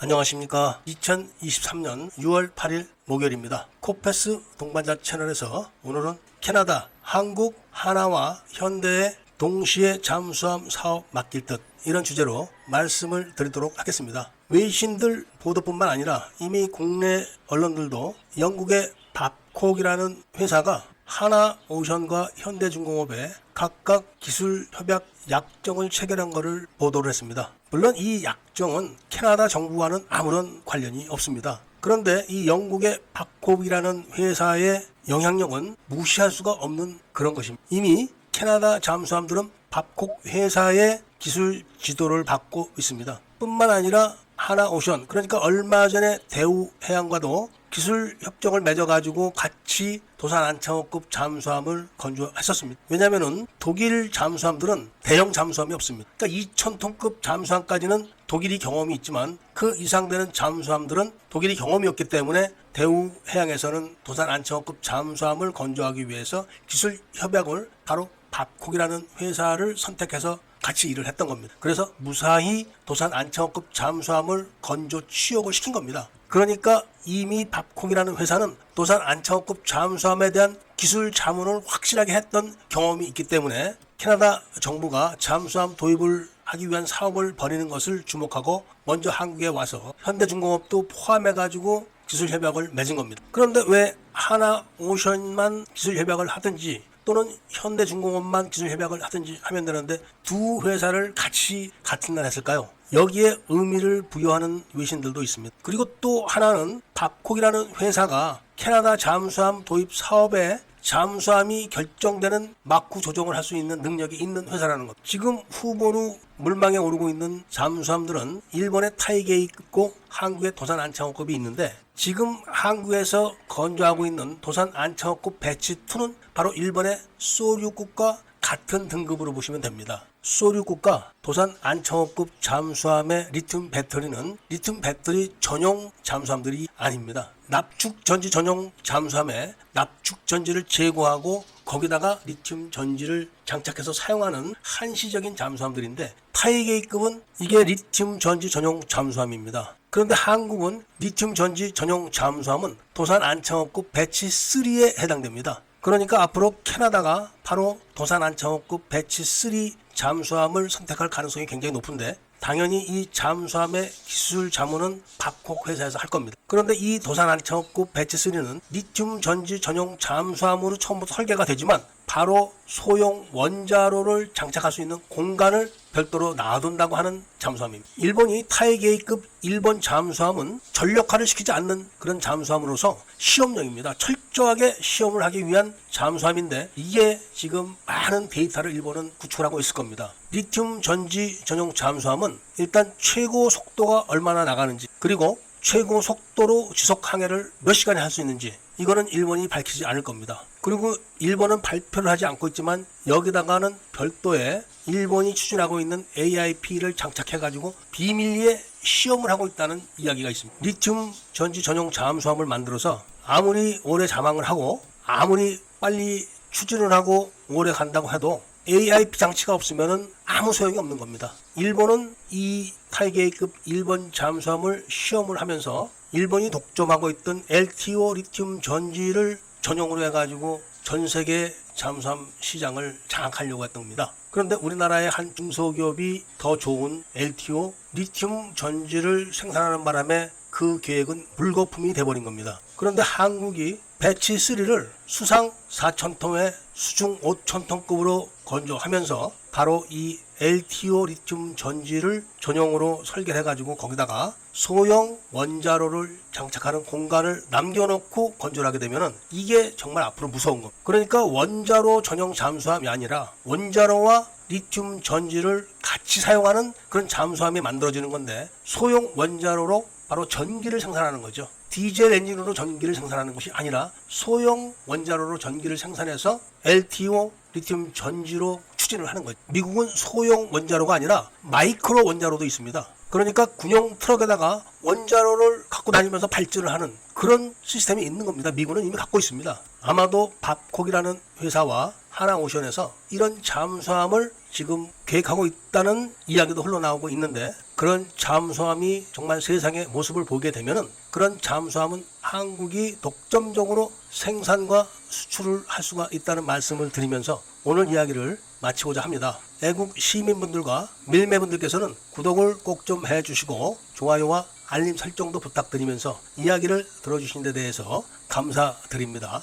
안녕하십니까. 2023년 6월 8일 목요일입니다. 코페스 동반자 채널에서 오늘은 캐나다, 한국, 하나와 현대의 동시에 잠수함 사업 맡길 듯 이런 주제로 말씀을 드리도록 하겠습니다. 외신들 보도뿐만 아니라 이미 국내 언론들도 영국의 밥콕이라는 회사가 하나 오션과 현대중공업에 각각 기술 협약 약정을 체결한 것을 보도를 했습니다. 물론 이 약정은 캐나다 정부와는 아무런 관련이 없습니다. 그런데 이 영국의 밥콕이라는 회사의 영향력은 무시할 수가 없는 그런 것입니다. 이미 캐나다 잠수함들은 밥콕 회사의 기술 지도를 받고 있습니다. 뿐만 아니라 하나오션 그러니까 얼마 전에 대우해양과도 기술 협정을 맺어가지고 같이 도산 안창호급 잠수함을 건조했었습니다. 왜냐하면은 독일 잠수함들은 대형 잠수함이 없습니다. 그러니까 2,000톤급 잠수함까지는 독일이 경험이 있지만 그 이상 되는 잠수함들은 독일이 경험이 없기 때문에 대우 해양에서는 도산 안창호급 잠수함을 건조하기 위해서 기술 협약을 바로 밥콕이라는 회사를 선택해서 같이 일을 했던 겁니다. 그래서 무사히 도산 안창호급 잠수함을 건조 취역을 시킨 겁니다. 그러니까 이미 밥콕이라는 회사는 도산 안창호급 잠수함에 대한 기술 자문을 확실하게 했던 경험이 있기 때문에 캐나다 정부가 잠수함 도입을 하기 위한 사업을 벌이는 것을 주목하고 먼저 한국에 와서 현대중공업도 포함해가지고 기술 협약을 맺은 겁니다. 그런데 왜 하나 오션만 기술 협약을 하든지 또는 현대중공업만 기술 협약을 하든지 하면 되는데 두 회사를 같이 같은 날 했을까요? 여기에 의미를 부여하는 외신들도 있습니다. 그리고 또 하나는 밥콕이라는 회사가 캐나다 잠수함 도입 사업에 잠수함이 결정되는 막후 조정을 할 수 있는 능력이 있는 회사라는 것. 지금 후보로 물망에 오르고 있는 잠수함들은 일본의 타이게이급고 한국의 도산 안창호급이 있는데 지금 한국에서 건조하고 있는 도산 안창호급 배치 2는 바로 일본의 소류급과 같은 등급으로 보시면 됩니다. 소류급과 도산 안창호급 잠수함의 리튬 배터리는 리튬 배터리 전용 잠수함들이 아닙니다. 납축 전지 전용 잠수함에 납축 전지를 제거하고 거기다가 리튬 전지를 장착해서 사용하는 한시적인 잠수함들인데 타이게이급은 이게 리튬 전지 전용 잠수함입니다. 그런데 한국은 리튬 전지 전용 잠수함은 도산 안창호급 배치 3에 해당됩니다. 그러니까 앞으로 캐나다가 바로 도산 안창호급 배치 3 잠수함을 선택할 가능성이 굉장히 높은데 당연히 이 잠수함의 기술 자문은 밥콕 회사에서 할 겁니다. 그런데 이 도산 안창호급 배치 3는 리튬 전지 전용 잠수함으로 처음부터 설계가 되지만 바로 소형 원자로를 장착할 수 있는 공간을 별도로 놔둔다고 하는 잠수함입니다. 일본이 타이게이급 일본 잠수함은 전력화를 시키지 않는 그런 잠수함으로서 시험용입니다. 철저하게 시험을 하기 위한 잠수함인데 이게 지금 많은 데이터를 일본은 구축하고 있을 겁니다. 리튬 전지 전용 잠수함은 일단 최고 속도가 얼마나 나가는지 그리고 최고 속도로 지속 항해를 몇 시간에 할 수 있는지 이거는 일본이 밝히지 않을 겁니다. 그리고 일본은 발표를 하지 않고 있지만 여기다가는 별도의 일본이 추진하고 있는 AIP를 장착해가지고 비밀리에 시험을 하고 있다는 이야기가 있습니다. 리튬 전지 전용 잠수함을 만들어서 아무리 오래 자망을 하고 아무리 빨리 추진을 하고 오래 간다고 해도 AIP 장치가 없으면 아무 소용이 없는 겁니다. 일본은 이 타이게이급 일본 잠수함을 시험을 하면서 일본이 독점하고 있던 LTO 리튬 전지를 전용으로 해가지고 전 세계 잠수함 시장을 장악하려고 했던 겁니다. 그런데 우리나라의 한 중소기업이 더 좋은 LTO 리튬 전지를 생산하는 바람에 그 계획은 불거품이 돼버린 겁니다. 그런데 한국이 배치 3를 수상 4,000톤에 수중 5,000톤급으로 건조하면서 바로 이 LTO 리튬 전지를 전용으로 설계해 가지고 거기다가 소형 원자로를 장착하는 공간을 남겨놓고 건조를 하게 되면은 이게 정말 앞으로 무서운 겁니다. 그러니까 원자로 전용 잠수함이 아니라 원자로와 리튬 전지를 같이 사용하는 그런 잠수함이 만들어지는 건데 소형 원자로로 바로 전기를 생산하는 거죠. 디젤 엔진으로 전기를 생산하는 것이 아니라 소형 원자로로 전기를 생산해서 LTO 리튬 전지로 추진을 하는 거죠. 미국은 소형 원자로가 아니라 마이크로 원자로도 있습니다. 그러니까 군용 트럭에다가 원자로를 갖고 다니면서 발전을 하는 그런 시스템이 있는 겁니다. 미국은 이미 갖고 있습니다. 아마도 밥콕이라는 회사와 하나오션에서 이런 잠수함을 지금 계획하고 있다는 이야기도 흘러나오고 있는데 그런 잠수함이 정말 세상의 모습을 보게 되면은 그런 잠수함은 한국이 독점적으로 생산과 수출을 할 수가 있다는 말씀을 드리면서 오늘 이야기를 마치고자 합니다. 애국 시민분들과 밀매분들께서는 구독을 꼭 좀 해주시고 좋아요와 알림 설정도 부탁드리면서 이야기를 들어주신 데 대해서 감사드립니다.